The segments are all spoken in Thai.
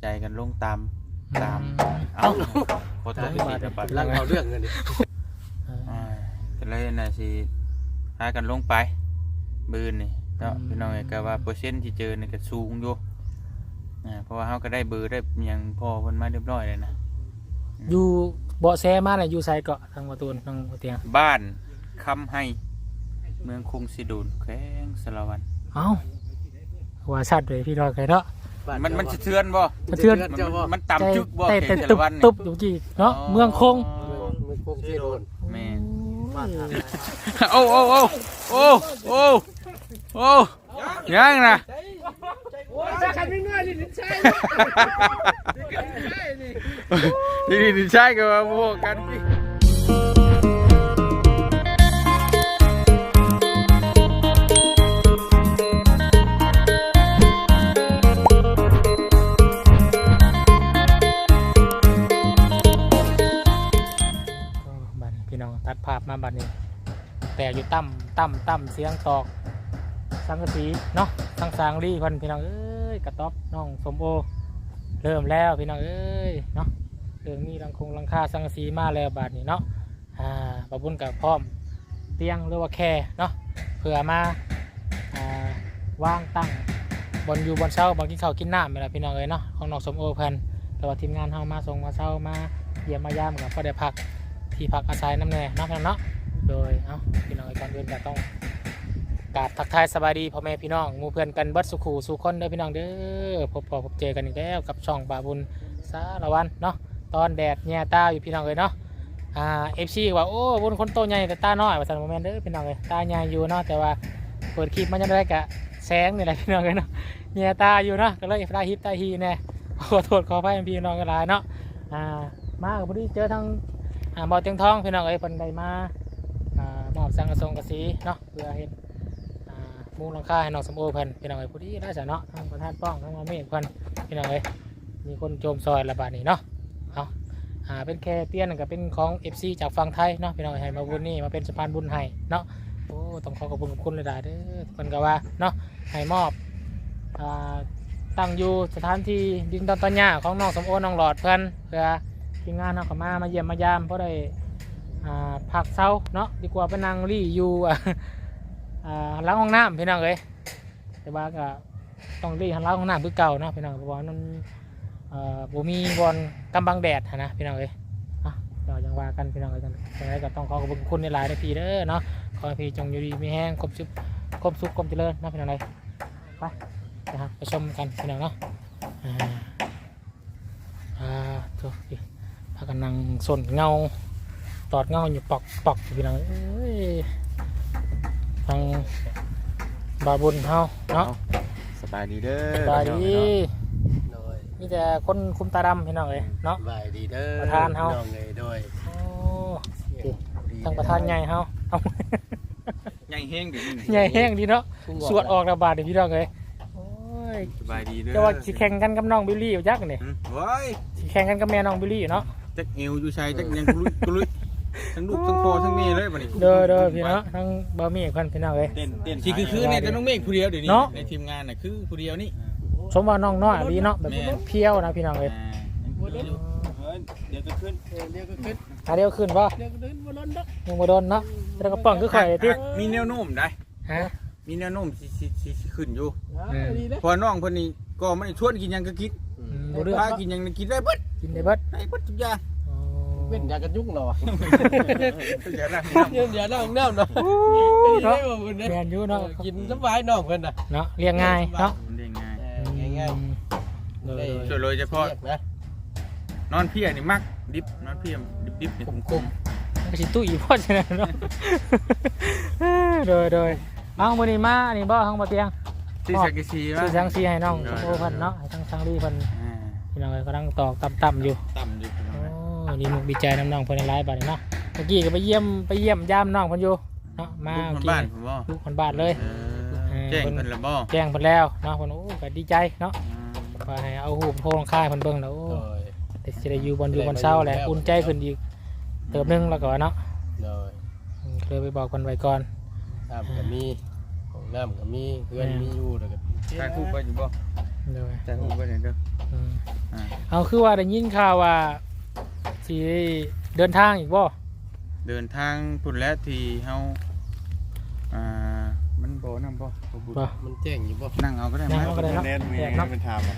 ใจกันลงตามตามเอ้าขอโทษเอาที่มาผิดเดี๋ยวไปร่างเอาเรื่องเงินดิอ่าก็เลยน่ะสิหากันลงไปบืนนี่เนาะพี่น้องเอ้ยก็ว่าเปอร์เซ็นต์ที่เจอนี่ก็สูงอยู่อ่าเพราะว่าเฮาก็ได้เบอร์ได้หยังพอเพิ่นมาเรียบร้อยเลยนะอยู่เบาะแสมาน่ะอยู่ไสเกาะทางประตูนทางหัวเตียงบ้านคำให้เมืองคงสิดูนแขวงสารวันเอ้าว่าชัดเลยพี่น้องไงเนาะ มันมันสะเทือนบ่สะเทือน มันเจ้าบ่มันต่ำจึกบ่แต่แขวแต่งสาตุรบวันนี่ตุบอยู่กี่เนาะเมืองคงมือคงที่โดนแม่นบ้านทางโอ้โอ้โอ้โอ้โอ้โอ้ยังนะคันไม่ง่ายนี่ใช่นี่นี่ใช่กับว่าพวกกันพี่ บัดนี้ แต่อยู่ต่ำต่ำต่ำเสียงตอก สังกะสีเนาะสังสางรีพันพี่น้องเอ้ยกระต๊อบน้องสมโอ เริ่มแล้วพี่น้องเอ้ยเนาะเรื่องนี้รังคงรังคาสังกะสีมาแล้วบาดนี้เนาะอ่าบาบุญกับพร้อมเตียงหรือว่าแคร์เนาะเผื่อมาอ่าว่างตั้งบนอยู่บนเช้าบางกินข้าวกินน้ำไปแล้วพี่น้องเอ้ยเนาะของน้องสมโอเพิ่นแต่ว่าทีมงานเฮามาส่งมาเช้ามาเยี่ยมมายามกับพอได้พัก ที่พักอาศัยน้ำแน่นาะพี่น้องเนาะโดยเอ้าพี่น้องก่อนอื่นก็ต้องกราบทักทายสบายดีพ่อแม่พี่น้องมูเพื่อนกันบิดสุขูสู่คนเด้อพี่น้องเด้อพบพอพบเจอกันอีกแล้วกับช่องบาบุญสารวันเนาะตอนแดดแย่ตาอยู่พี่น้องเลยเนาะอ่าเอฟซีว่าโอ้บุญคนโตใหญ่แต่ตาน้อยว่าสันโมเมนเด้อพี่น้องเลยตาใหญ่อยู่เนาะแต่ว่าเปิดคลิปมันจะได้กะแสงนี่แหละพี่น้องเลยเนาะแย่ตาอยู่เนาะก็เลยตาฮิตตาฮีแน่ขอโทษขออภัยพี่น้องกันหลายเนาะอ่ามากพอดีเจอทาง อ่าบ่อเตียงทองพี่น้องเอ้ยเพิ่นได้มาอ่ามอบสังกะสงกะสีเนาะเพื่อเฮ็ดอ่ามุงหลังคาให้น้องสมโอเพิ่นพี่น้องเอ้ยผู้ที่ได้สะเนาะทั้งประธานป้องทั้งมาเมฆเพิ่นพี่น้องเอ้ยมีคนโจมซอยระบาดนี้เนาะเอาอ่าเป็นแค่เตี้ยนนก็เป็นของ FC จากฝั่งไทยเนาะพี่น้องเอ้ยให้มาบุญนี่มาเป็นสะพานบุญให้เนาะโอ้ต้องขอขอบคุณขอบคุณหลายๆเด้อเพิ่นก็ว่าเนาะให้มอบอ่าตั้งอยู่สถานที่ดินดอนตอนหญ้าของน้องสมโอน้องหลอดเพิ่นเพื่อ ทีมงานเนาะก็มามาเยี่ยมมายามเพราะได้ผักเซาเนาะดีกว่าไปนั่งรีอยู่ล้างห้องน้ำพี่น้องเลยแต่ว่าก็ต้องรีหันล้างห้องน้ำคือเก่าเนาะพี่น้องเพราะว่ามันเอ่อบ่มีบอลกำบังแดดนะพี่น้องเลยอะเรายังว่ากันพี่น้องกันยังไงก็ต้องขอขอบคุณคุณในหลายๆนะพี่เด้อเนาะขอพี่จงอยู่ดีมีแห้งครบสุขครบสุขครบเจริญนะพี่น้องเลยไปนะครับไปชมกันพี่น้องเนาะอ่าอ่าตัวพี่ พากันนั่งสนเงา ตอดเงาอยู่ปอกปอกอยู่พี่น้องเอ้ยทางบาบุญเฮาเนาะสบายดีเด้อสบายดีโดยมีแต่คนคุมตาดำพี่น้องเอ้ยเนาะบายดีเด้อประธานเฮาน้องเลยโดยโอ้ทางประธานใหญ่เฮาเอาใหญ่แห้งดิใหญ่แห้งดีเนาะสวดออกระบาดเดี๋ยวพี่น้องเอ้ยโอ้ยสบายดีเด้อจะว่าสิแข่งกันกับน้องบิลลี่อยู่ยักษ์นี่อืมโว้ยสิแข่งกันกับแม่น้องบิลลี่เนาะ จักเอวอยู่ชัยจักยังกลุยกลุยทั้งลูกทั้งพ่อทั้งแม่เลยบัดนี้เด้อเด้อพี่เนาะทั้งบะหมี่เพิ่นพี่น้องเอ้ย เต้นเต้นสิคือคือในแต่น้องเมฆผู้เดียวเดี๋ยวนี้เนาะ ในทีมงานน่ะคือผู้เดียวนี่สมว่าน้องน้อยดีเนาะแบบแม่นเพี้ยวนะพี่น้องเอ้ยอ่าเฮ้ยเดี๋ยวจะขึ้นเออเรียกก็ขึ้นหาเดียวขึ้นป่ะเรียกก็ขึ้นบ่ล้นดอกยังบ่โดนเนาะแล้วก็ป้องคือข่อยติมีแนวโน้มได้ ฮะ มีแนวโน้มสิสิสิสิขึ้นอยู่ อ่าดีเด้อเพอน้องเพิ่นนี่ก็ไม่ได้ชวนกินหยังก็กินอืมบ่เรื่องพากินหยังก็กินได้เบิด กินได้เบิดได้เบิดทุกอย่างอ๋อเป็นยากันยุงเหรอวะเดี๋ยวนะเดี๋ยวเดี๋ยวน้องน้ำเนาะเนาะได้บ่บุญเด้อแม่นอยู่เนาะกินสบายน้องเพิ่นน่ะเนาะเลี้ยงง่ายเนาะมันได้ง่ายเออง่ายอืมๆเออได้ส่วนโดยเฉพาะรียกนะนอนเพียนี่มักดิบนอนเพียดิบดิบนี่ผมคมก็สิตุ้ยพ่อจังนั้นเนาะโดยโดยเอามื้อนี้มาอันนี้บ่ทางบ่เตียงที่สังกะสีซื้อสังสีให้น้องได้โอ้เพิ่นเนาะให้ทางสังรีเพิ่นอ่า พี่น้องเอ้ยกำลังตอกต่ำๆอยู่ต่ำอยู่โอ้ดีมุกดีใจน้ำน้องเพิ่นหลายๆบาดนี้เนาะเมื่อกี้ก็ไปเยี่ยมไปเยี่ยมยามน้องเพิ่นอยู่เนาะมาลูกเมื่อคนกี้บ้านผมบ่ลูกคนบ้านเลยเออแจ้งเพิ่นละบ่แจ้งเพิ่นแล้วเนาะเพิ่นโอ้ก็ดีใจเนาะว่าให้เอาหูปโพลงค่ายเพิ่นเบิ่งแล้วโอ้โดยแต่สิได้อยู่บนอยู่บนเช้าแหละอุ่นใจขึ้นอีกเติมหนึงแล้วก็เนาะโดยอืมก็เลยไปบอกคนไว้ก่อน น้ำก็มีของน้ำก็มีเพื่อนมีอยู่แล้วก็ถ่ายรูปไปอยู่บ่เลยถ่ายรูปไปไหนเด้ออืมอ่า เอาคือว่าได้ยินข่าวว่าสิเดินทางอีกบ่เดินทางพุ่นแล้วที่เฮาอ่ามันบ่นำบ่บ่บุญบ่ มันแจ้งอยู่บ่นั่งเอาก็ได้นั่มั้งเอาก็ได้เน็ตมีแจกเนาะเป็นถามอะ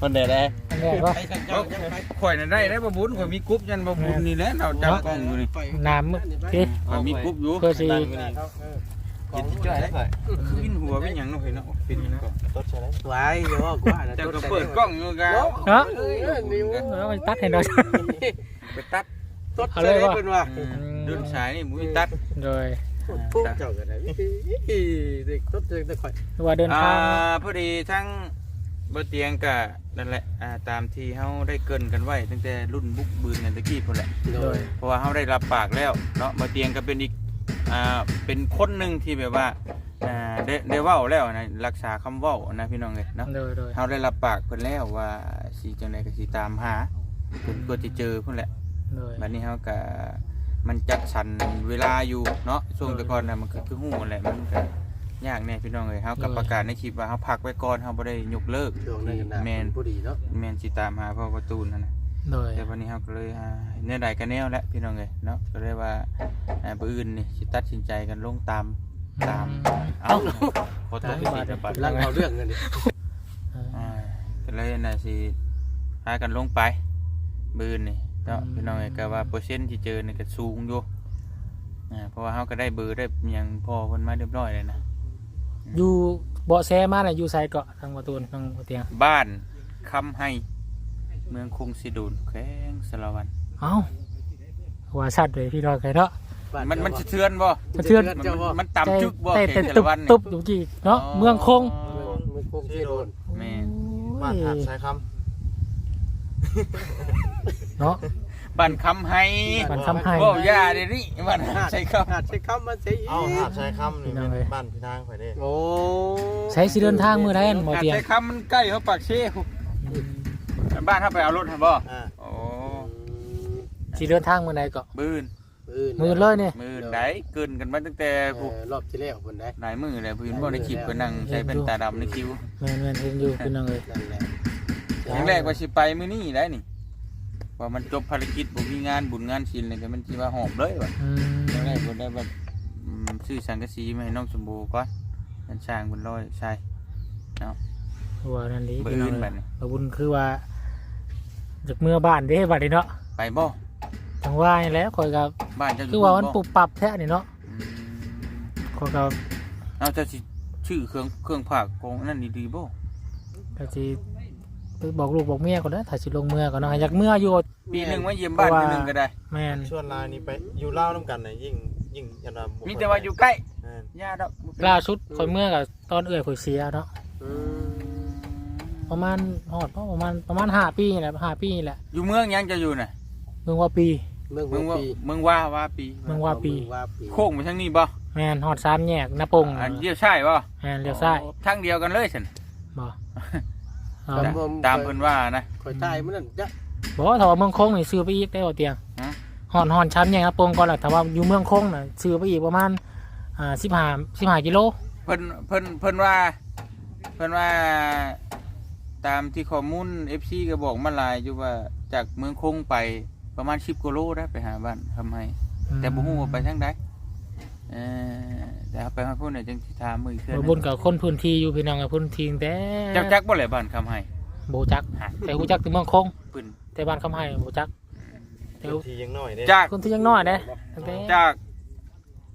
คนเด็ดเลยอันแรกบ่ไปกันเจ้าจะไปข่อยน่ะได้ได้บ่บุญข่อยมีกรุ๊ปยันบ่บุญนี่แหละเราจับกล้องอยู่นี่น้ำมึกเอ๊ะข่อยมีกรุ๊ปอยู่เพื่อสิ กินที่จ้อยได้กินหัวเป็นหยังเนาะเห็นเนาะเป็นนี่นะต้นใช่ไหมไว้เดี๋ยวกว่าเจ้าก็เปิดกล้องอยู่กะเนาะเอ้ยนิ้วเออมันตัดให้หน่อยไปตัดตดเลยเพิ่นว่าอืมเดินสายนี่มุ้ยตัดโดยพุ่งเจ้ากันได้เด็กตดเลยแต่ข่อยว่าเดินอ่าทางพอดีทั้งบ่เตียงกะนั่นแหละอ่าตามที่เฮาได้เกรินกันไว้ตั้งแต่รุ่นบุกบืนกันตะกี้พุ่นแหละโดโดยยเพราะว่าเขาได้รับปากแล้วเนาะมาเตียงก็เป็นอีก อ่าเป็นคนหนึ่งที่แบบว่าอ่าได้ได้เว้าแล้วนะรักษาคำเว้านะพี่น้องเลยเนาะ โดยโดยเขาได้รับปากเพิ่นแล้วว่าสิจังไดก็สิตามหาเพิ่นก็สิเจอพุ่นแหละโดย บัดนี้เขาก็มันจัดสรรเวลาอยู่เนาะช่วงแต่ก่อนน่ะมันก็คือฮู้แหละมันก็ยากแน่พี่น้องเลยเฮาก็ประกาศในคลิปว่าเฮาพักไว้ก่อนเฮาบ่ได้ยกเลิกช่วงนั้นกันนะแมนผู้ดีเนาะ แมนสิตามหาพ่อประตูนนั่นน่ะ โดย แต่วันนี้เราก็เลยอ่าเนื้อใดกันแนวแล้วพี่น้องเลยเนาะก็เลยว่าอ่าปือื่นนี่สิตัดสินใจกันลงตามตามเอาขอโทษที่ผิดนะปัดลังเอาเรื่องกันดิอ่าก็เลยน่ะสิหากันลงไปปืนนี่เนาะพี่น้องเลยก็ว่าเปอร์เซ็นต์ที่เจอนี่ก็สูงอยู่อ่าเพราะว่าเขาก็ได้เบอร์ได้หยังพอเพิ่นมาเรียบร้อยเลยนะอยู่เบาะแสมาน่ะอยู่ไสเกาะทางประตูนทางหัวเตียงบ้านคำให้ เมืองคงสิดูนแข้งสารวัน เอ้าว่าชัดเลยพี่น้องเคยเนาะ มันมันสะเทือนบ่สะเทือน มันเจ้าบ่มันต่ำจึกบ่แต่แข้แต่งสาตุรบวันนี่ตุบอยู่กี่เนาะเมืองคงมันคงที่โดนแม่นบ้านหาดชายคเนาะ บ้านคำให้บ้านคำให้ บ่ยาเดี๋ยวนี้บ้านใช่ครับหาดใช้คำมันใช้ำเอาหาดชายคำนี่เป็นบ้านพี่นางไปเด้โอ้ใช้สิเดินทางมือใดอันบ่เตียงใช่คำมันใกล้เขาปากเช่ บ้านถ้าไปเอารถให้บ่อ่าโอ้สิเดินทางมือใดเกาะบืนมือเลยนี่มือไหนเกินกันมาตั้งแต่ผู้รอบที่แล้วคนได้หลายมือเลยพื้นบ่ได้คลิปก็นั่งใช้เป็นตาดำในคิวแม่นแม่นเห็นอยู่พี่น้องเอ้ยนั่นแหละอย่างแรกว่าสิไปมื้อนี้ได้นี่ว่ามันจบภารกิจบ่มีงานบุญงานศิลป์เลยก็มันสิว่าหอบเลยว่ะ อืมอย่างแรกบ่ได้แบบอืมซื้อสังกะสีมาให้น้องสมบูรณ์ก่อนมันสร้างบนร้อยใช่ว่านั่นดีบ่พี่น้ออื่งนบัเอ้ดยนี้บาบุญคือว่า จากเมื่อบ้านเด้บัดนี้เนาะไปบ่จังว่านี่แหล้วข่อยก็บ้านเจ้ายู่คือว่ามันบ่ปรับปรับแท้นี่เนาะอืมข่อยก็เอาเจะสิชื่อเครื่องเครื่องผักของนั่นดีๆบ่ก็สิไปบอกลูกบอกเมียก่อนนะถ้าสิลงเมื่อก่อนเนาะอยากเมื่ออยู่ ปีหนึงมาเยี่ยมบ้านเพราะว่า ปีหนึงก็ได้ แม่นชวนลายนี้ไปอยู่เล่าน้ำกันน่ะยิ่งยิ่งยันว่ามีแต่ว่าอยู่ใกล้อ่าญาติดอกล่าสุดข่อยเมื่อกับตอนเอื้อยข่อยเสียเนาะอืม ประมาณฮอดประมาณประมาณห้าปีนี่แหละห้าปีนี่แหละอยู่เมืองยังจะอยู่น่ะเมืองว่าปีเมืองเมืองหัวว่าปีเมืองว่าว่าปี เมืองว่าปีว่าปี โค้งไปทางนี้บ่แม่นฮอดสามแยกนาปงอันเดียวใช่บ่แม่นเลี้ยวซ้ายทางเดียวกันเลยซั่นบ่เอจ้ะอตามเพิ่นว่านะคอยตายมันนั่นจ้ะบอกว่าถ้าว่าเมืองคงนี่ซื้อไปอีกได้บ่เตียงฮะฮอดฮอดชั้นแยกนาปงก่อนแหละแต่ว่าอยู่เมืองคงน่ะซื้อไปอีกประมาณอ่าสิบห้าสิบห้ากิโลเพิ่นเพิ่นเพิ่นว่า เพิ่นว่า ตามที่ข้อมูล FC ก็บอกมาหลายอยู่ว่าจากเมืองคงไปประมาณ10กิโลได้ไปหาบ้านทำให้ แต่บ่ฮู้ว่าไปทางใดเออแต่เอาไปฮอดพุ่นน่ะจังสิถามมืออีกเทื่อบ่นึบุญงกับคนพื้นที่อยู่พี่น้องกับพื้นที่แต่จักจักบ่แหละบ้านคำให้โบจัก แต่ฮู้จักถึงเมืองคงปืนแต่บ้านคำให้โบจัก แต่พื้นที่ยังน้อยเด้จาก คนที่ยังน้อยเด้ตั้งแต่จาก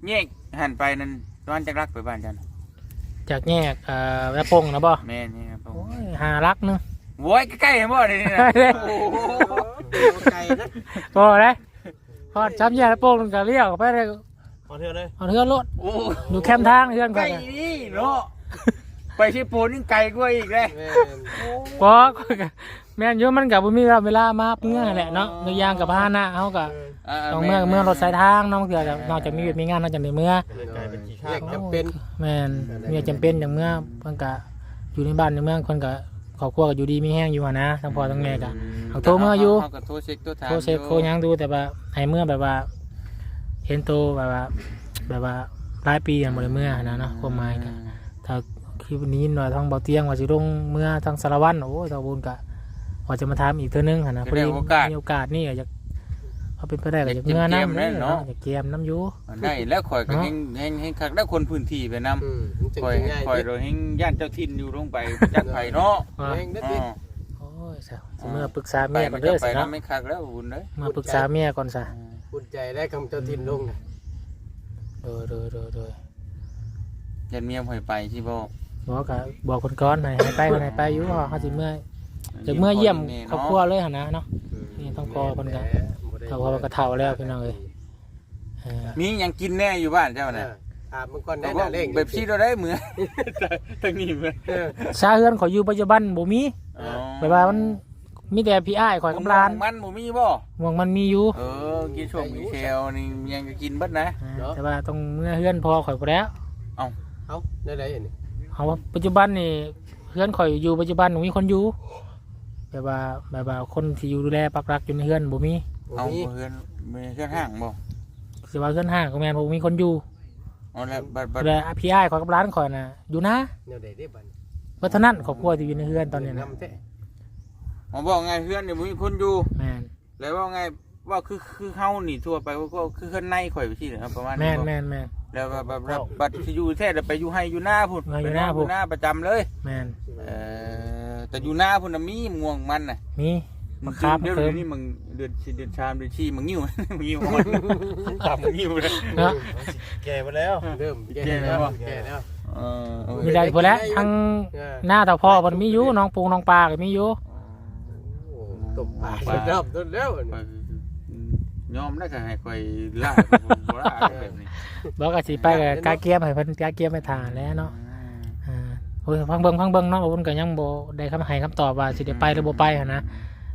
แยกหันไปนั่นร้านจักรักไปบ้านจัน จากแยกเอ่อนาปงนะบ่แม่นี่ครับผมโอ้ยหารักหนึงโว้ยใกล้ๆบ่นี่นะโอ้โหไกลนะบ่ได้พอช้ำแยกนาปงก็เลี้ยวเข้าไปเลยเอาเถอะเลยเอาเทือนรถโอ้อยู่แคมป์ทางเทือนใกก่อล้นน่ะนี่เนาะไปที่ปูนนี่ไกลกว่าอีกเลยแม่นบ่ข้อยก็แม่นอยู่มันก็บ่มีเวลามาเมื่อแหละเนาะในอย่างกับพาหนะเฮาก็ต้อ งเมื่อเมื่อรถสายทางเนาะเทื่อก็นอกจากมีเวียกมีงานนอกจากได้เมื่อก็เลยกลายเป็นขี้ข้าเรียกจำเป็นแม่นเมียจำเป็นอย่างเมื่อเพิ่นก็อยู่ในบ้านในเมืองเพิ่นก็ครอบครัวก็อยู่ดีมีแห้งอยู่หั่นนะทั้งพ่อทั้งแม่ก็เอาโทรมาอยู่เฮาก็โทรเช็คโทรถามโคเซฟโคหยังดูแต่ว่าให้เมื่อแบบว่า เห็นโตแบบว่า แบบว่าหลายปีอย่างบ่ได้เมื่อหั่นนะเนาะความหมายก็ถ้าคลิปนี้หน่อยทางเบาเตียงว่าสิลงเมื่อทางสารวัตรโอ้ยตาบุญก็ว่าจะมาถามอีกเทื่อนึงหั่นนะพอดีมีโอกาสนี่ก็อยาก เอาเป็นไปได้ก็อยากเมื่อน้ำเนาะ อยากเกมน้ำอยู่ได้แล้วข่อยก็เนาะแฮงแฮงแฮงคักได้คนพื้นที่ไปนำอืมมันจะข่อยง่ายข่อยโดยแฮงย่านเจ้าถิ่นอยู่ลงไปจักไผเนาะว่าแม่งได้อ๋ดิอโอ้ยซะสิเมื่อปรึกษาไปเมียก่มัอนนเด้จะอไปสินํเนาะไม่คักแล้วบุญเด้อมาปรึกษาเมียก่อนซะพูดใจได้คำเจ้าทินลงนะโดยโดยโดยโดยยันเมียข่อยไปสิบ่บอกก็บอกคนก่อนให้ให้ไปคนให้ไปอยู่เขาสิเมื่ออยากเมื่อเยี่ยมครอบครัวเลยหั่นนะเนาะ นี่ต้องพอเพิ่นก็ เขาพอก็เฒ่าแล้วพี่น้องเอ้ยเออมีหยังกินแน่อยู่บ้านเจ้าน่ะอาบมันก่อนแต่ได้ว่าน่ะเร่งแบบซี่เราได้เหมือนทางนี้เหมือนเออชาเฮือนขอยอยู่ปัจจุบันบ่มีอ๋อแบบว่ามันมีแต่พี่อ้ายข่อยกับหลานมันบ่มีบ่ม่วงมันมีอยู่เออกินช่วงมีเชลนี่ยังก็กินเบิดนะ อ่าแต่ว่าต้องเมื่อเฮือนพอข่อยบ่แล้วเอาได้ได้อันนี้เอาว่าปัจจุบันนี่เฮือนข่อยอยู่ปัจจุบันมีคนอยู่แบบว่าแบบว่าคนที่อยู่ดูแลปักรักอยู่ในเฮือนบ่มีบ่ เอามีเพื่อนมีเพื่อนห่างบ่สิว่าเฮือนห้างก็แม่นบ่มีคนอยู่เอาแล้วบัดบัดแต่พี่อ้ายข่อยกับหลานข่อยน่ะอยู่นะแนวใดได้บัดเพราะฉะนั้นครอบครัวที่อยู่ในเฮือนตอนนี้นะำแท้ผมบอกไงเพื่อนนี่บ่มีคนอยู่แม่นแล้วว่าไงว่าคือคือเฮานี่ทั่วไปว่าก็คือข้างในข่อยไปที่เหรอประมาณแม่นี้นบ่แม่นแม่น แล้วบัดบัดบัดบัดที่อยู่แท้แต่ไปอยู่ให้อยู่หน้าพุ่นให้อยู่หน้าไปพุ่นหน้าประจำเลย แม่นเอ่อแต่อยู่หน้าพุ่นน่ะมีม่วงมันน่ะมี มัมะขามเดี๋ยวเติเดี๋ยมวนี้มึงเดือนชีเดือนชามเดือนชีมึงงิ้วมึงงิ้วมันตับมึงงิ้วเลยเนาะแก่ไปแล้วเริ่มแก่แล้วบ่แก่แล้วเออเออมีได้พอแล้วทั้งเออหน้าเต่าพ่อมันมีอยู่น้องปูน้องปลาก็มีอยู่โอ้ตบปากสุดยอดสุดแล้วอันข่นี้อยยอมได้ก็ให้ข่อยล่าผมบ่ล่าแบบนี้บอกก็สิไปกับกาเกียมให้เพิ่นกาเกียมไปทานแล้วเนาะอ่าโอ้ยฟังเบิ่งฟังเบิ่งเนาะบ่เพิ่นก็ยังบ่ได้คำให้คำตอบว่าสิได้ไปหรือบ่ไปหันนะ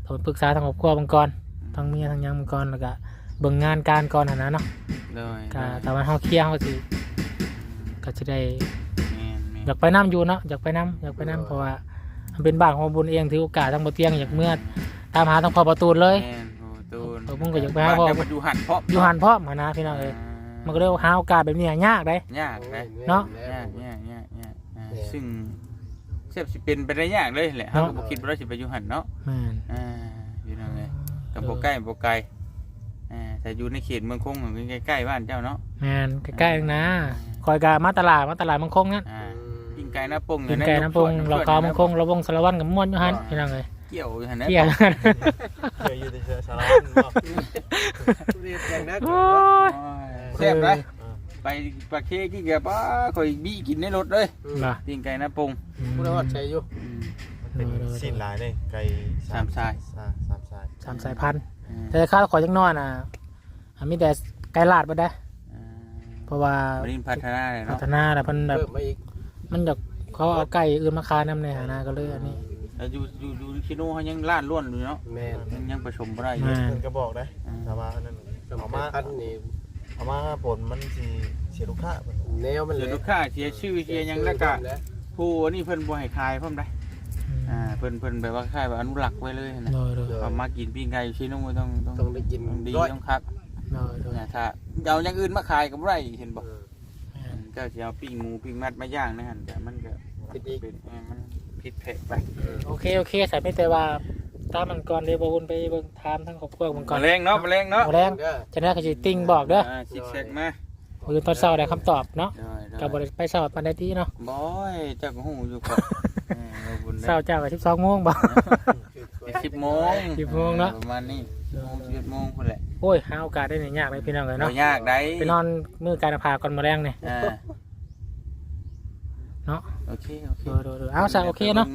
ต้องปรึกษาทางครอบครัวเบิ่งก่อนทั้งเมียทั้งหยังเบิ่งก่อนแล้วก็เบิ่งงานการก่อนหันนะเนาะเลยก็ถ้าว่าเฮาเคลียร์เฮาสิก็สิได้แม่นแม่นอยากไปนํอยู่เนาะอยากไปนํอยากไปนํเพราะว่ามันเป็นบ้านของบุญเองถือโอกาสทางบ่เตียงอยากเมื่อตามหาทางพ่อประตูนเลย แม่นโอ้ตูนเออมึงก็อยากไปหาพ่อ บ้นจะมาอยู่หันเพราะอยู่หันพร้อมหันนะพี่น้องเอ้ยมันก็เลยหาโอกาสแบบนี้ยากได้ ยากนะเนาะ ยากยากยากยากอ่าซึ่ง เชฟสิเป็นไปได้ยากเลยแหละเฮาก็บ่คิดว่าเราสิไปอยู่หันเนาะแม่นอ่าอยู่นั่นเลยกับบ่ใกล้บ่ไกลอ่าแต่อยู่ในเขตเมืองคงของใกล้ๆบ้านเจ้าเนาะแม่นใกล้ๆเองนะคอยกามาตลาดมาตลาดมังคงนั่นอ่าปิ้งไก่น้ำปงกินไก่น้ำปรุงเรากามังคงเราวงสารวัตรกับม่วนอยู่หันพี่น้องเลยเกี่ยวอยู่หันนะเที่ยวเคยอยู่ในเชื้อสารพัดบ่เรียนอย่างนั้นโอ้ยโอ้ยแซ่บเลย ไปปลาเค้กี่แกป้าข่อยบี้กินในรถเลยบ่ปิ้งไก่น้ำปรุงผู้รอดใจอยู่อืมเป็นสิ้นหลายเลยไก่สามสายสามสามสายสามสายพันธุ์อ่าแต่ข้าวขอจังน้อยน่ะอะมีแต่ไก่ลาดบ่ได้อ่าเพราะว่าบริณพัฒนาเลยพัเนาะฒนาแล้วเพิ่นแบบเพิ่มมาอีกมันอยากเขาเอาไก่อื่นมาขายนำในหานะก็เลยอันนี้แล้วอยู่อยู่อยู่ชิโน่เขายังลาดล้วนอยู่เนาะแม่นยังยังผสมบ่ได้อยู่แม่เพิ่นก็บอกได้แต่ว่าอันนั้นสำเอาคัมาญพันนี่ เอามาผลมันสิเสียลูกค้าเพิ่นแนวมันเสียลูกค้าเสียชื่อเสียหยังแล้วก็ผู้อันนี้เพิ่นบ่ให้ขายพร้อมได้อืมอ่าเพิ่นเพิ่นแบบว่าคล้ายแบบอนุรักษ์ไว้เลยนะโดยโดยเอามากินปิ้งไก่ชิโน่ต้องต้องต้องได้กินต้องดีร้อยต้องคักโดยโดยเนี่ยถ้าเอาอย่างอื่นมาขายก็บ่ได้เห็นบ่เออเจ้าสิเอาปิ้งหมูปิ้งมัดมาย่างนะฮะแต่มันก็ผิดอีก เป็นเออมันผิดแผกไป โอเคโอเคใส่ไม่แต่ว่า ตามมันก่อนเลยบ่วุ่นไปเบิ่งถามทั้งครอบครัวมันก่อนแมลงเนาะแมลงเนาะบ่แรงเด้อจะได้ก็สิติ้งบอกเด้อาซิกแซกมามื้อตอนเช้าได้คำตอบเนาะได้ได้กับ่ได้ไปเช้าปานใดที่เนาะบอยเจ้าก็หูอยู่ก่อนเออเอาบุญได้เช้าเจ้าก็12โมงบ่ สิบโมงสิบโมงเนอะประมาณนี้สิบโมงสิบเอ็ดโมงคนแหละโอ้ยหาโอกาสได้เนี่ยยากเลยพี่น้องเลยเราเนาะยากได้ไปนอนมือการพาก่อนมาแรงเนี่ย อ่า เนาะโอเคโอเคโดยโดยโดยเอาซะโอเคเนาะ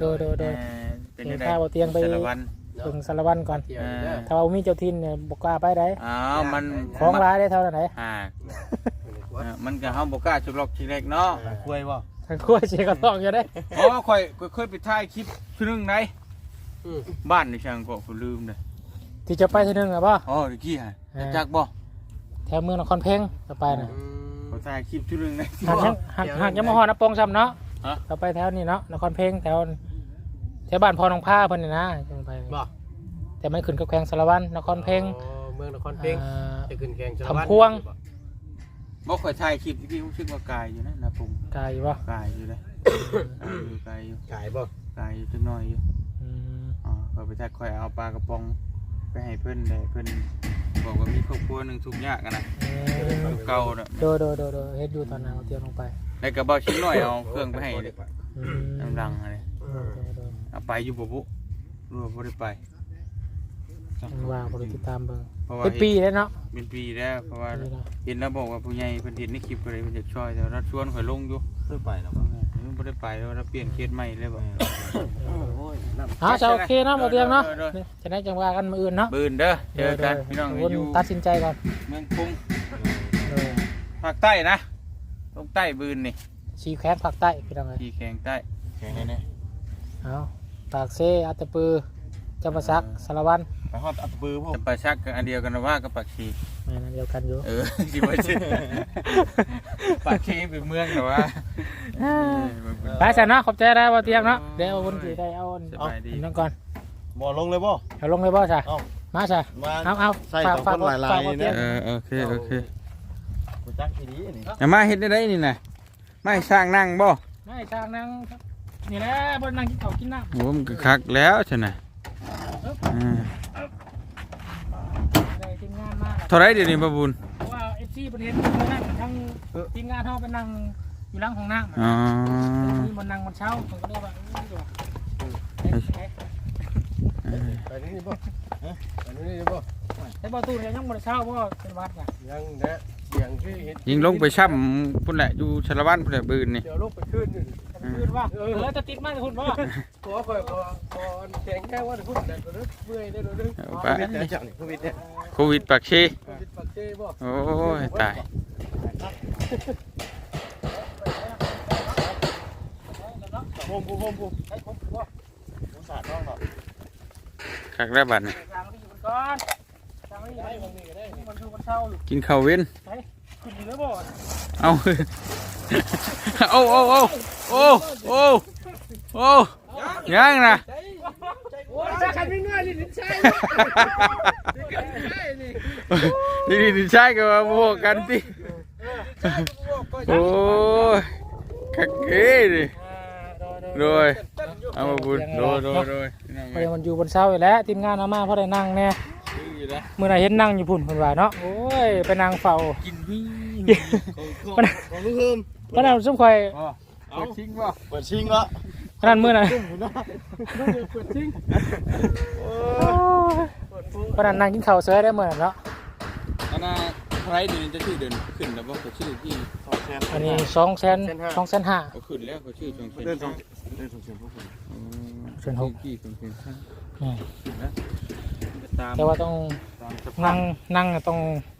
โดยโดยโดยเออเป็นเห็ยันงไงข้าวเตียงไปสารวันเบิ่งสารวันก่อนเที่ยวเด้อถ้าว่ามีเจ้าทินเนี่ยบกล้าไปได้อ้าวมันของร้ายได้เท่าไหร่อ่าเออมันก็เฮาบ่กล้าชุบลอกชิเล็กเนาะคุยบ่ทั้งคู่เชียร์ก็ต้องอยู่ได้อ๋อข่อยข่อยเคยไปถ่ายคลิปชื่อนึงไหนอืมบ้านในช่างก็ผมลืมเลยที่จะไปทีนึงอะป่ะอ๋อตะกี้ฮะเออจักบ่แถวเมืองนครเพ่งจะไปน่ะอืม เขาถ่ายคลิปชื่อนึงไหนหากยังหากหากยังมาฮอดนะปงซ้ำเนาะฮะ เราไปแถวนี้เนาะนครเพ่งแถวแถวบ้านพอน้องผ้าเพิ่นนี่นะจังไปบ่แต่ไม่ขึ้นกับแขวงสารวันนครเพ่งอ๋อเมืองนครเพ่งอ่าจะขึ้นแข่งชลคำวันพวงบ่ข่อยถ่ายคลิปที่รู้สึกว่ากายอยู่นะนะปุ่งไกลอยู่ป่ะกายอยู่เลยกายอยู่กายอยู่ขายบ่กายอยู่จังน้อยอยู่ อืมอ๋อก็อไปทักคอยเอาปลากระป๋องไปให้เพิ่นเลยเพิ่น บอกว่ามีครอบครัวหนึงทุกข์ยากอะนะเอออยู่เก่าน่ะโดยโดยโดยโดยเฮ็ดอยู่ตอนนั้นเอาเตียงลงไปแล้วก็เบาชิ้นหน่อยเอาเครื่องไปให้เลยอืมน้ำรังอะไรโดยโดยโดยเอาไปอยู่บ่บุรู้ว่าบ่ได้ไปมันว่าบ่ได้ติดตามเบิ่งเพราะว่าเป็นปีแล้วเนาะเป็นปีแล้วเพราะว่าปีแล้วเห็นแล้วบอกว่าผู้ใหญ่เพิ่นเห็นในคลิปอะไรเพิ่นจะช่วยแต่เราชวนข่อยลงอยู่ เพื่อไปแล้วมัน บ่ได้ไปแล้วเราเปลี่ยนเคสใหม่เลยบ่โอ้ยน้ำอ่าจะโอเคเนาะบ่เตียงเนาะเออเออจะได้จังว่ากันมื้ออื่นเนาะบืนเด้อเจอกันพี่น้องวนอยู่ตัดสินใจก่อนเมืองกรุงเออภาคใต้นะตรงใต้บืนนี่ชีแคว้นภาคใต้พี่น้องเอ้ยที่แขงใต้แข่งแน่เอาปากเซอัตตปือ จำปาสักสารวันๆไปฮอดอัตบือพวกจะไปชักกันอันเดียวกันนะว่ากับปากชีแม่นอันเดียวกันอยู่เออสิบ่ใช่ปากชีเป็นเมืองแต่ว่าไปซะเนาะขอบใจได้บ่เตียงเนาะเดี๋ยววนสิได้เอาอันสบายดีอันนั่นก่อนบ่ลงเลยบ่ เอาลงเลยบ่ซะเอ้ามาซะมาเอาเอาใส่ฝากสองฝากคนหลายๆฝกบ่เตีงเนี่ยเออโอเคโอเคกูจักทีนี้นี่อย่ามาเฮ็ดได้ไดนี่น่ะไม่สร้างนั่งบ่ไม่ทางนั่งนี่แหละบนนั่งกินข้าวกินน้ำโหมันก็คักแล้วใช่น่ะ อ่าได้ทีมงานมาเท่าไรเดี๋ยวนี้บ่บุญเพราะว่าเอฟซีประเทศมื้อนั้นทั้งทีมงานเฮาไปนั่งอยู่หลังห้องน้ำอ๋อมีบนนั่งบนเช้าผมก็เลยว่าเอ้ยดีกว่าเอ้ยไปนี่บ่ฮะไปนี่บ่แต่บ่ตู้เนี่ยยังบ่ได้เช้าบ่เป็นวัดน่ะยังแนะ เสียงที่เห็นยิงลงไปช่ำพุ่นแหละอยู่ชาละวันพุ่นแหละบืนนี่ เดี๋ยวลงไปขึ้นนี่จะคืนว่าเออจะติดมากคุณบ่ขอคอยพอพอแข็งแค่ว่าพูดแต่ก็นึกเมื่อยได้ดูนึกเอาไปแต่จังนี่โควิดเนี่ยโควิดปากชีโควิดปักเจ้บ่โอ้ยตายพมกูพมกูให้พมกูบ่สงสารน้องเนาะคักแล้วบัดนี่ ทางนี้อยู่ก่อนทางนี้อยู่บนนี้ก็ได้มันคือบนเช้าอยู่กินข้าวเว้น ขึ้นอยู่แล้วบ่เอาเอาเอาเอาโอ้โอ้โอ้ยังนะโอ้ยคันไม่ง่ายนี่ใช่นี่นี่นี่ใช่กับว่าพวกกันติโอ้ยคักเก้ดิโดยเอามาบุญโดยโดยโดยนั่งเพราะมันอยู่บนเสาอยู่แล้วทีมงานเอามาเพราะได้นั่งแน่อยู่แล้วเมื่อไหร่เห็นนั่งอยู่พุ่นเพิ่นว่าเนาะโอ้ยไปนั่งเฝ้ากินวิ่ง มันของลูกเฮิมมันเอาซุ่มข่อยอ๋อเปิดทิ้งป่ะเปิดชิงละขนาดมื้อน่ะเปิดจริงขนาดนั่งกินข้าวเสือได้มื้อน่ะเนาะอันน่ะใครเดินจะชื่อเดินขึ้นแล้วบ่เขาชื่อที่สองแสนอันนี้200,000 2,500เขาขึ้นแล้วเขาชื่อชงเชนเดินสองเดินสองแสนพวกผมเชิญหกที่ชงเชนอืมขึ้นแล้วตามแต่ว่าต้องตามสภานั่พงนั่งต้องเ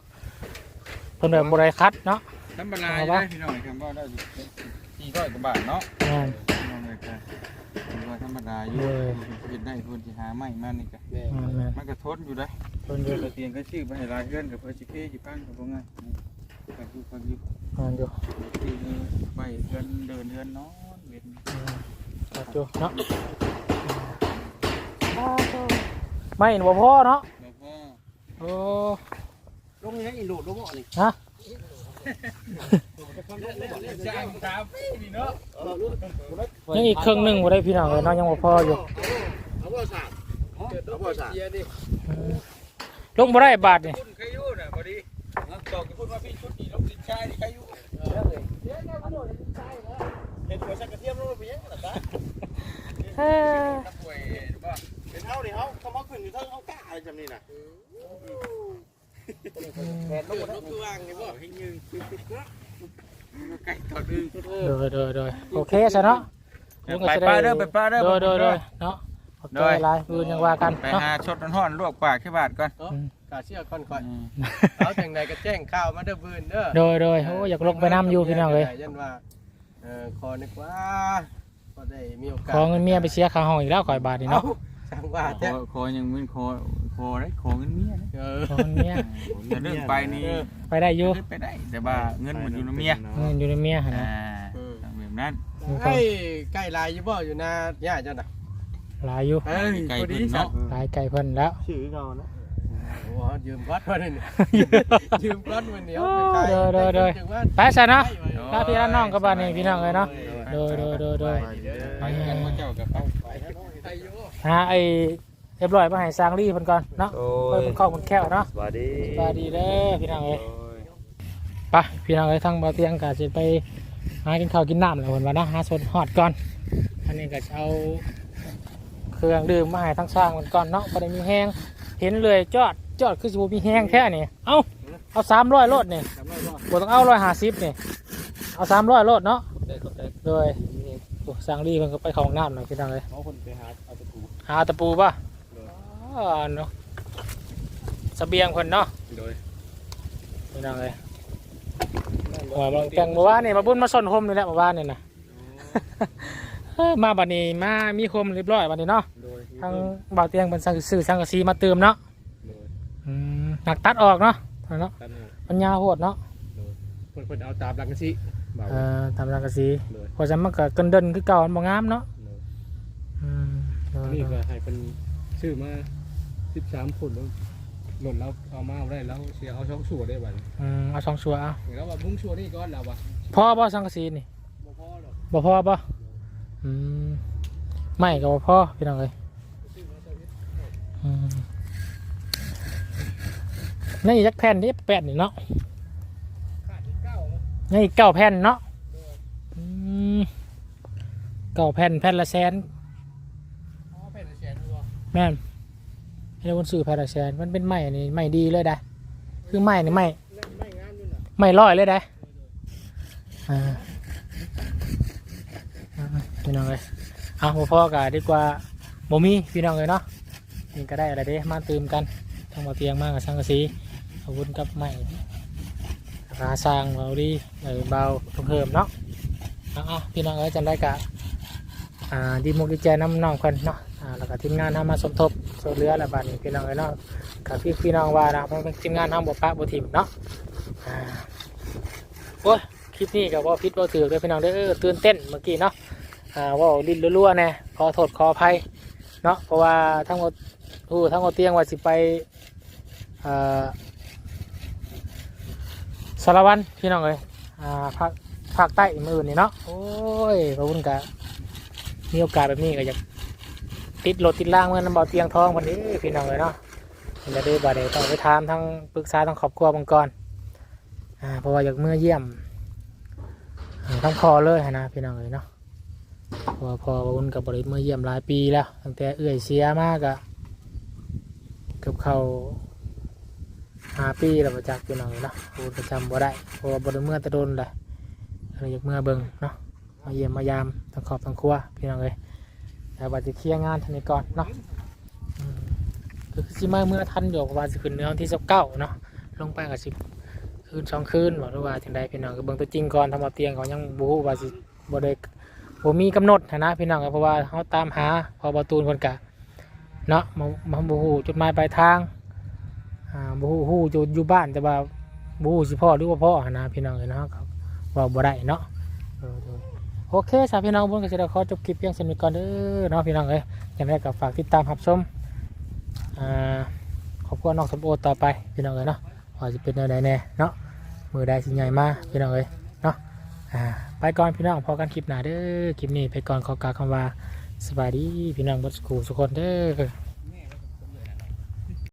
พิ่นแบบบ่ได้คัดเนาะธรรมดาอยู่ได้พี่น้องคำว่าได้สี่ร้อยกว่าบาทเนาะแม่นพี่น้องเลยค่ะถือว่าธรรมดาอยู่เลยเห็นได้คนที่หาไม่มานี่ก็แม่แม่นแม่นมันก็ทนอยู่ได้เพิ่นอยู่เดือนเตียงก็ชื่อไปให้รายเพื่อนกับเพื่อนชิเก้อยู่พังกับพวกงั้นกับอยู่กับอยู่แม่นอยู่ที่นี่ไปเดือนเดินเดือนนอนเวียนคัดอยู่เนาะไม่เห็นบ่พอเนาะแล้วก็โอ้ ลงนี่อีโหลดลงบ่นี่ฮะจ้างตามนี่เนาะยังอีกครึ่งหนึงบ่ได้พี่น้องเลยเนาะยังบ่พออยู่เอาบ่สาดเกิดลงไปเสียดิลงบ่ได้บาทนี่คุณใครอยู่น่ะพอดีบอกกับคุณว่าพี่ชุดนี้ลงสินชายนี่ใครอยู่เห็นหัวชักกระเทียมลงไปยังล่ะจ๊ะเอ้อนักป่วยบ่เห็นเฮาดิเฮาเขามาขึ้นอยู่เทั้งเฮากล้าอะไรจำนี่น่ะ แม่นลงบ่คือวางนี่บ่ให้ยืนไก่ต่อดึงโดยโดยโดยโอเคซะเนาะไปป้าเด้อไปป้าเด้อโดยโดยโดยเนาะขอบใจหลายอื่นยังว่ากันไปเนาะหาชดร้อนๆลวกปากแค่บาทก่อนอืมกาเสียก่อนก่อนเอาจังใดก็แจ้งข่าวมาเด้อบื้นเด้อโดยโดยโอ้อยากลงไปน้ำอยู่พี่น้องเลยยันว่าเออขอนึกว่าก็ได้มีโอกาสขอเงินเมียไปเสียค่าห้องอีกแล้วข่อยบาทนี่เนาะ สั่งว่าคแท้อคอยังมึนคอคอได้คอเงินเมียนะเออขอเงินเมียแต่เรื่องไปนี่ไปได้อยู่ไปได้ แต่ว่าเงินมันอยู่ในเมียเงินอยู่ในเมียหั่นอ่านะแบบนั้นใกล้ใกล้ลายอยู่บ่อยู่นาย่าเจ้าน่ะหลายอยู่เอ้ยไก่พอดีเพิ่นสัเนาะตว์หลายไก่เพิ่นแล้ว ชื่อเขานะโอ้ยืมวัดมาเลยนี่ยืมวัดวันเดียวไปโดยโดยโดยจังหวัดไปซะเนาะลาพี่ลาน้องกับบ้านนี่พี่น้องเลยเนาะ โดยโดยโดยโดย ไปกันพระเจ้ากับเป้าไป ไปอยู่ หาไอ้เรียบร้อยมาให้สร้างรีเพิ่นก่อนเนาะโอ้เพิ่นยเป็นข้อมันแค่วเนาะสวัสดีสวัสดีเด้อพี่น้องเอ้ย โอ้ยไปพี่น้องเอ้ยทั้งเบาเตียงก็จะไปหากินข้าวกินน้ำแล้วเพิ่นว่าเนาะหาสนฮอดก่อน อันนี้ก็จะเอาเครื่องดื่มมาให้ทั้งสร้างมันก่อนเนาะบ่ได้มีแห้งเห็นเลยจอดจอดคือสิบ่มีแห้งแท้นี่เอ้าเอา300โลดนี่จำได้บ่บ่ต้องเอา150นี่เอา300โลดเนาะได้เข้าใจโดยโอ้สร้างรีเพิ่นก็ไปเข้าห้องน้ำหน่อยพี่น้องเอ้ยเอาคนไปหาเอาตะปู หาตะปูป่ะโดยอ๋อเนาะเสบียงคนเนาะโดยพี่น้องเลยหัวบางแตงมาว่านี่มาบุญมาสนโฮมนี่แหละมาว่านี่นะเอ้อมาบัดนี้มามีโฮมเรียบร้อยบัดนี้เนาะโดยทางบ่าวเตียงเป็นสังสื่อสังกะสีมาเติมเนาะโดยอืมหนักตัดออกเนาะเนาะตันหน้าปัญญาโหดเนาะเพิ่นเพิ่นเอาตามหลักกันสิเบาเอ่อทำสังกะสีโดยเพอจะมันก็เกินเดินคือเก่ามันบ่งามเนาะโดยอืมเออนี่ก็ให้เป็นชื่อมา13คนแล้วหล่นแล้วเอามาเอาได้แล้วเสียเอาช่องชั่วได้บัดนี้อืมเอาสองชัวเอาแล้วว่ามุ่งชั่วนี่ก่อนแล้วว่ะพอบ่สังกะสีนี่บ่พอหรอกบ่พอบ่อืมไม่ก็บ่พอพี่น้องเอ้ยชื่อมาใส่นิดอืมนี่จักแผ่นนี่แปดนี่เนาะขาดอีกเก้ามั้งนี่เก้าแผ่นเนาะอืมเก้าแผ่นแผ่นละแสน อ๋อแผ่นละแสนตัว แม่นให้เราคนซื้อแผ่นละแสนมันเป็นไม้นี่ไม้ดีเลยได้ คือไม้นี่ไม้นั่นไม้ร้อยเลยได้อ่าพี่น้องเลยเอาบ่พอกันดีกว่าบ่มีพี่น้องเลยเนาะนี่ก็ได้อะไรเด้มาตื่มกันทางมาเตียงมากกับสังกะสีอาวุธกับไม้ราสร้างเบาดีเออเบาเพิ่มเนาะอาเอาพี่น้องเอ้ยจำได้กะอ่าดีมุกดีใจน้ำน้องคนเนาะ อ่าแล้วก็ทีมงานทำมาสมทบโซเหลือละบาทนี้พี่น้องเอ้ยเนาะกับพี่พี่น้องว่านะเพราะเป็นทีมงานทำบทปะบททีมเนาะอ่าโอ้ยคลิปนี้กับว่าพิษว่าถือเลยพี่น้องเด้อเตื่นเต้นเมื่อกี้เนาะอ่าว่าลิ้นรัวๆแน่ขอโทษขออภัยเนาะเพราะว่าทั้งหมดผู้ทั้งหมดเตียงว่าสิไปอ่าสารวันพี่น้องเอ้ยอ่าภาคภาคใต้มืออื่นนี่เนาะโอ้ยพระคุณกะมีโอกาสแบบนี้ก็อยาก ติดรถติดล่างเมื่อน้ำเบาเตียงทองวันนี้พี่น้องเลยเนาะมันจะได้บาดเดต้องไปถามทั้งปรึกษาทั้งครอบครัวบังกรอ่าเพราะว่าอยากเมื่อเยี่ยมทั้งพอเลยนะพี่น้องเลยเนาะพราะว่าพอพระคุณกับบริษัทเมื่อเยี่ยมหลายปีแล้วตั้งแต่เอื้อยเสียมากอะเกับเขาหาปีแล้วประจักษ์พี่น้องเลยเนาะพูดประจำบ่ได้เพราะว่าบริเมื่อตะโดนเลยเลยอยากเมื่อเบิ่งเนาะมาเยี่ยมมายามทั้งขอบทั้งครัวพี่น้องเลย แต่ว่าจะเคลียร์งานทันนี้ก่อนเนาะคือสิมาเมื่อทันอยู่ว่าสิขึ้นเนื้อที่สิบเก้าเนาะลงไปกับสิบคืนสองคืนบอกว่าจังใดพี่น้องก็เบิ่งตัวจริงก่อนทำเอาเตียงเขายังบูฮู้ว่าสิบ่ได้บ่มีกำหนดนะพี่น้องก็เพราะว่าเขาตามหาพอประตูนคนกะเนาะมาบูฮูจุดหมายปลายทางอ่าบูฮู้ฮู้อยู่อยู่บ้านแต่ว่าบูฮูสิพ่อหรือว่าพ่อนะพี่น้องเลยเนาะกับว่าบ่ได้เนาะ โอเคสาวพี่น้องบุญก็จะได้ขอจบคลิปเพียงเท่านี้ก่อนเด้อเนาะพี่น้องเอ้ยอย่างไรก็ฝากติดตามรับชมอ่าขอบคุณน้องสมโอต่อไปพี่น้องเอ้ยเนาะว่าจะเป็นแนวใดแน่เนาะมือใดสิใหญ่มาพี่น้องเอ้ยเนาะอ่าไปก่อนพี่น้องพอกันคลิปหน้าเด้อคลิปนี้ไปก่อนขอกล่าวคำว่าสบายดีพี่น้องบัดสกูทุกคนเด้อ